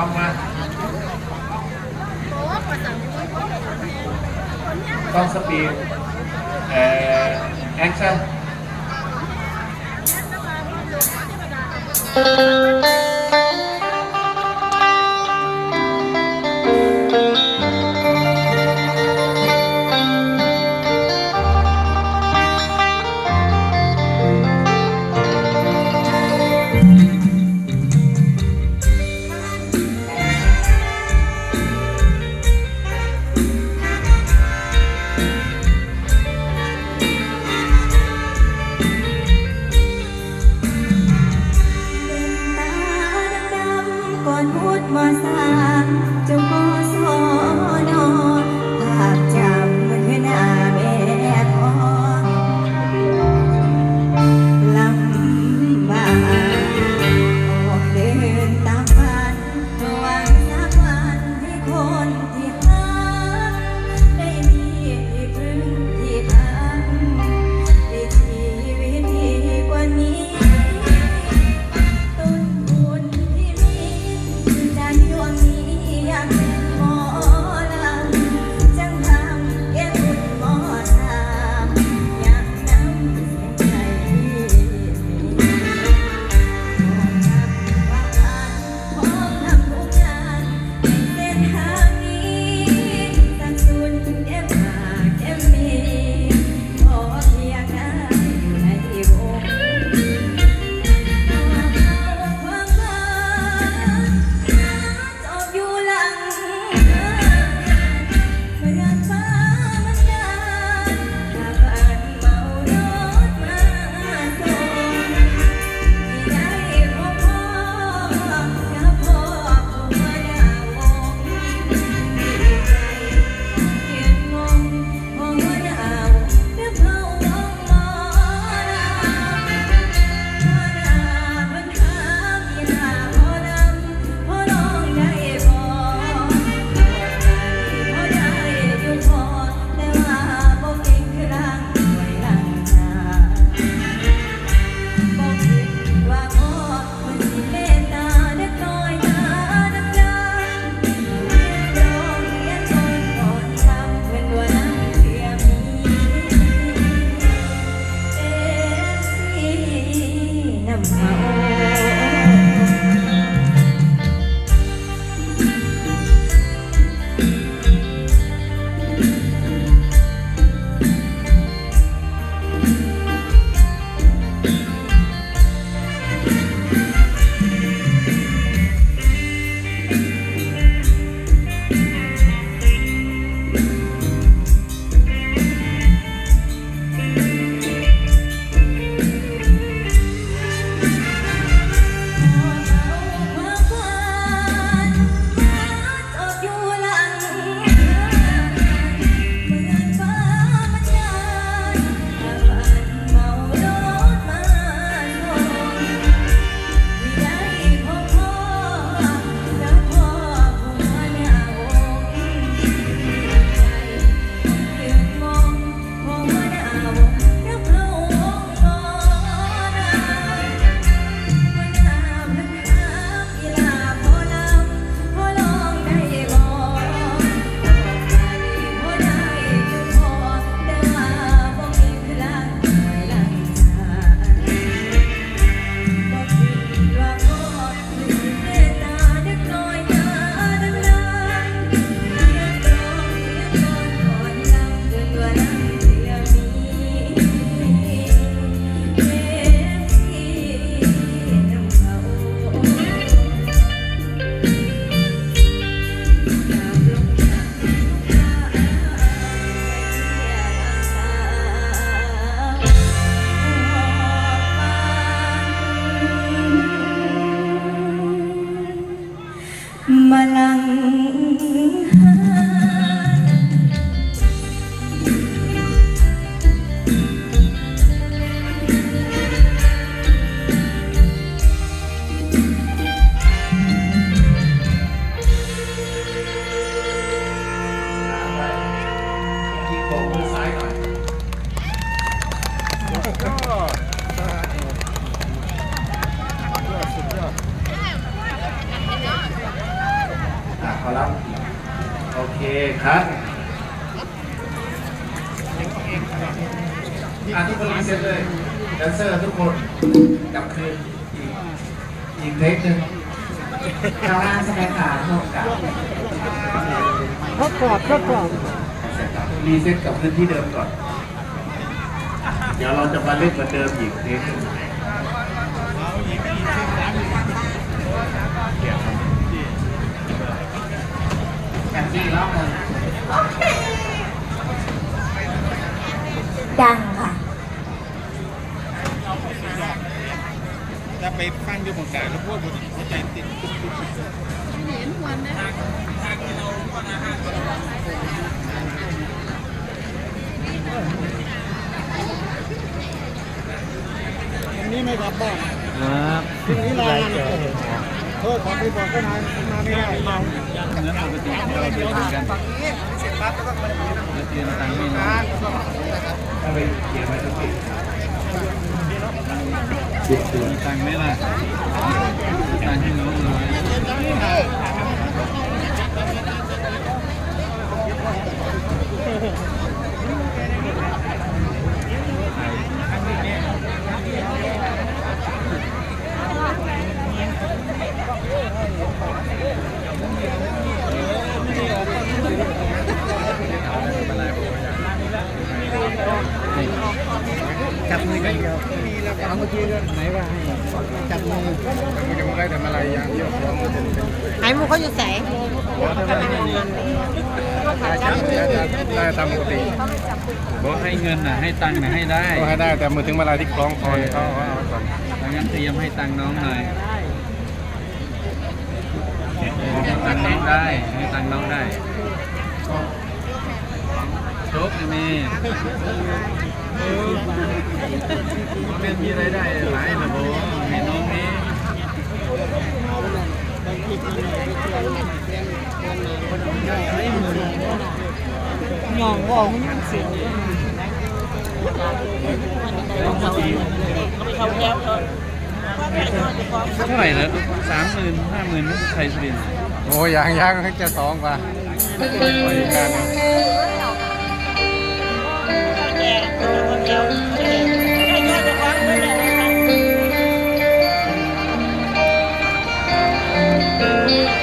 ต้องมาต้อ ก่ malang เคครับอะทุกคนรีเซ็ตเลยแดนเซอร์ทุกคนกลับคืนอีกอีกเทคหนึ่งข้างล่างใช่ไหมคะร่วมกับทดสอบทดสอบรีเซ็ตกลับพื้นที่เดิมก่อน เดี๋ยวเราจะมาเล่นเหมือนเดิมอีกเทคหนึ่งอย่าง ที่รอบนึงดังค่ะ จะไปฟังอยู่บนกลางแล้วพูดบนหัวใจติดวันนี้ไม่รับบ้าง ครับ พรุ่งนี้ลางาน เออขอไปบอกก็นายมาไม่ได้เมาเงินปกติเราเดือนกันแล้วเดือนตังค์ไม่น้อยถ้าไปเขียนไว้ทุกทีตังไหมล่ะตังค์ให้น้องน้อย จับมือกันเดียวมี แล้วเอาเมื่อกี้เรื่องไหนว่าให้จับมือมันจะไม่ได้ทำอะไรอย่างเดียวไอ้หมูเขาอยู่ใสได้ตามปกติบอกให้เงินน่ะให้ตังค์น่ะให้ได้ก็ให้ได้แต่มือถึงเวลาที่คล้องคอเขาเอาก่อนดังนั้นเตรียมให้ตังค์น้องหน่อยให้ตังค์น้องได้ให้ตังค์น้องได้โชคมี เรียนมีรายได้หลายระบบให้น้องนี้หยองบอกมันเสียงเท่าไหร่แล้วสามหมื่นห้าหมื่นไทยสุรินทร์โอ้ยยังยังจะสองป่ะอีกงานนึงแก่คน Thank you.